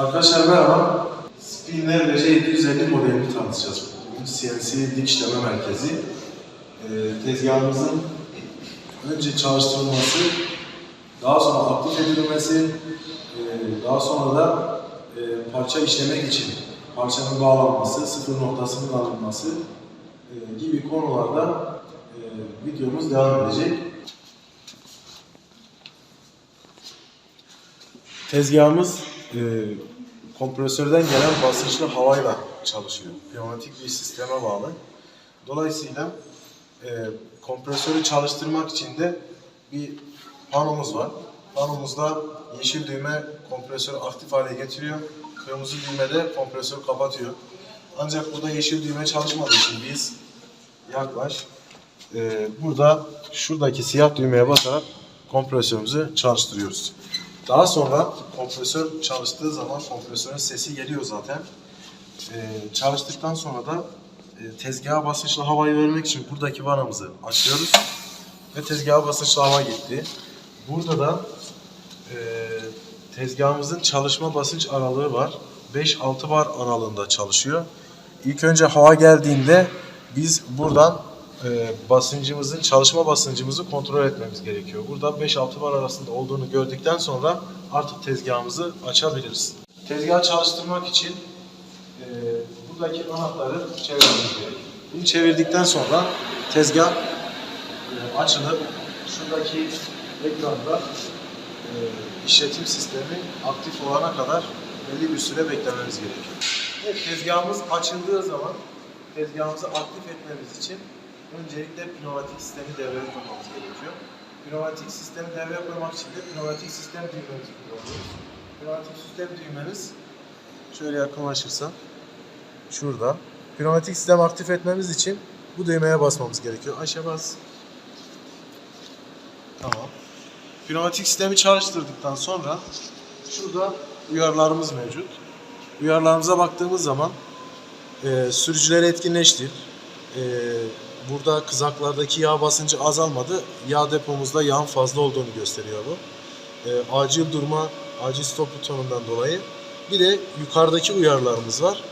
Arkadaşlar merhaba. Spinner RC750 modelini tanıtacağız. Bugün CNC dik işleme merkezi. Ee, tezgahımızın önce çalıştırılması, daha sonra aktif edilmesi, e, daha sonra da e, parça işlemek için parçanın bağlanması, sıfır noktasının alınması e, gibi konularda e, videomuz devam edecek. Tezgahımız e, kompresörden gelen basınçlı havayla çalışıyor. Pneumatik bir sisteme bağlı. Dolayısıyla e, kompresörü çalıştırmak için de bir panomuz var. Panomuzda yeşil düğme kompresörü aktif hale getiriyor. Kırmızı düğme de kompresörü kapatıyor. Ancak burada yeşil düğme çalışmadığı için biz yaklaş e, burada şuradaki siyah düğmeye basarak kompresörümüzü çalıştırıyoruz. Daha sonra kompresör çalıştığı zaman kompresörün sesi geliyor zaten. Ee, çalıştıktan sonra da e, tezgaha basınçlı havayı vermek için buradaki vanamızı açıyoruz. Ve tezgaha basınçlı hava gitti. Burada da e, tezgahımızın çalışma basınç aralığı var. 5-6 bar aralığında çalışıyor. İlk önce hava geldiğinde biz buradan e, basıncımızın, çalışma basıncımızı kontrol etmemiz gerekiyor. Burada 5-6 bar arasında olduğunu gördükten sonra artık tezgahımızı açabiliriz. Tezgahı çalıştırmak için e, buradaki anahtarı çevirmemiz gerekiyor. Bunu çevirdikten sonra tezgah e, açılıp şuradaki ekranda e, işletim sistemi aktif olana kadar belli bir süre beklememiz gerekiyor. Evet, tezgahımız açıldığı zaman tezgahımızı aktif etmemiz için öncelikle pneumatik sistemi devreye koymamız gerekiyor. Pneumatik sistemi devreye koymak için de pneumatik sistem düğmemizi kullanıyoruz. Pneumatik sistem düğmemiz şöyle yakınlaşırsam şurada. Pneumatik sistem aktif etmemiz için bu düğmeye basmamız gerekiyor. Aşağı bas. Tamam. Pneumatik sistemi çalıştırdıktan sonra şurada uyarılarımız mevcut. Uyarılarımıza baktığımız zaman e, sürücüleri etkinleştir. E, burada kızaklardaki yağ basıncı azalmadı. Yağ depomuzda yağın fazla olduğunu gösteriyor bu. E, acil durma, acil stop butonundan dolayı. Bir de yukarıdaki uyarılarımız var.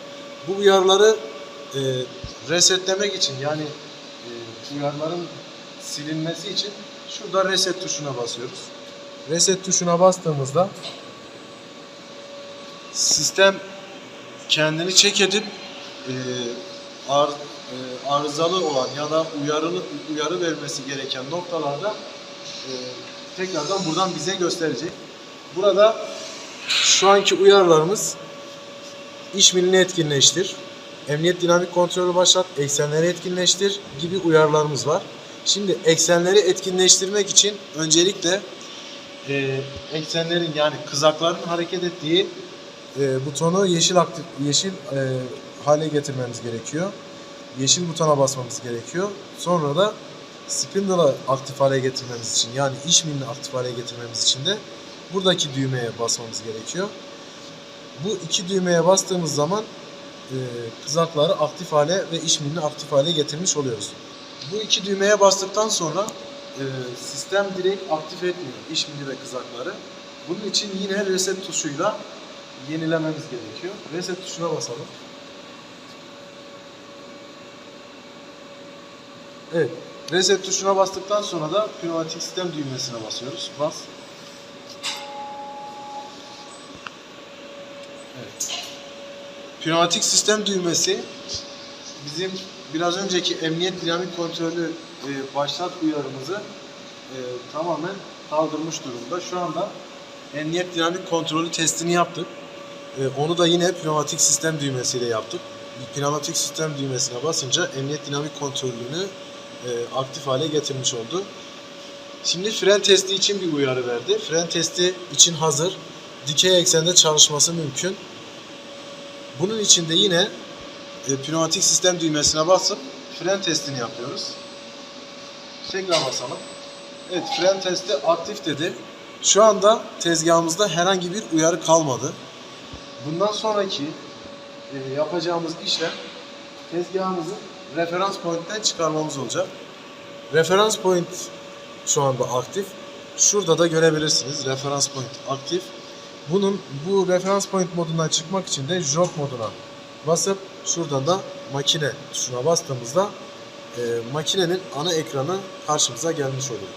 Bu uyarıları e, resetlemek için yani e, uyarıların silinmesi için şurada reset tuşuna basıyoruz. Reset tuşuna bastığımızda sistem kendini çek edip e, ar, e, arızalı olan ya da uyarılı uyarı vermesi gereken noktalarda e, tekrardan buradan bize gösterecek. Burada şu anki uyarılarımız iş milini etkinleştir, emniyet dinamik kontrolü başlat, eksenleri etkinleştir gibi uyarılarımız var. Şimdi eksenleri etkinleştirmek için öncelikle e, eksenlerin yani kızakların hareket ettiği e, butonu yeşil aktif yeşil e, hale getirmemiz gerekiyor. Yeşil butona basmamız gerekiyor. Sonra da spindle'ı aktif hale getirmemiz için yani iş milini aktif hale getirmemiz için de buradaki düğmeye basmamız gerekiyor. Bu iki düğmeye bastığımız zaman e, kızakları aktif hale ve iş milini aktif hale getirmiş oluyoruz. Bu iki düğmeye bastıktan sonra e, sistem direkt aktif etmiyor iş mili ve kızakları. Bunun için yine reset tuşuyla yenilememiz gerekiyor. Reset tuşuna basalım. Evet. Reset tuşuna bastıktan sonra da pneumatik sistem düğmesine basıyoruz. Bas. Evet. Pneumatik sistem düğmesi bizim biraz önceki emniyet dinamik kontrolü e, başlat uyarımızı e, tamamen kaldırmış durumda. Şu anda emniyet dinamik kontrolü testini yaptık. E, onu da yine pneumatik sistem düğmesiyle yaptık. Pneumatik sistem düğmesine basınca emniyet dinamik kontrolünü e, aktif hale getirmiş oldu. Şimdi fren testi için bir uyarı verdi. Fren testi için hazır. Dikey eksende çalışması mümkün. Bunun için de yine e, pneumatik sistem düğmesine basıp fren testini yapıyoruz. Tekrar basalım. Evet fren testi aktif dedi. Şu anda tezgahımızda herhangi bir uyarı kalmadı. Bundan sonraki e, yapacağımız işlem tezgahımızı referans point'ten çıkarmamız olacak. Referans point şu anda aktif. Şurada da görebilirsiniz. Referans point aktif. Bunun bu referans point modundan çıkmak için de job moduna basıp şuradan da makine tuşuna bastığımızda e, makinenin ana ekranı karşımıza gelmiş oluyor.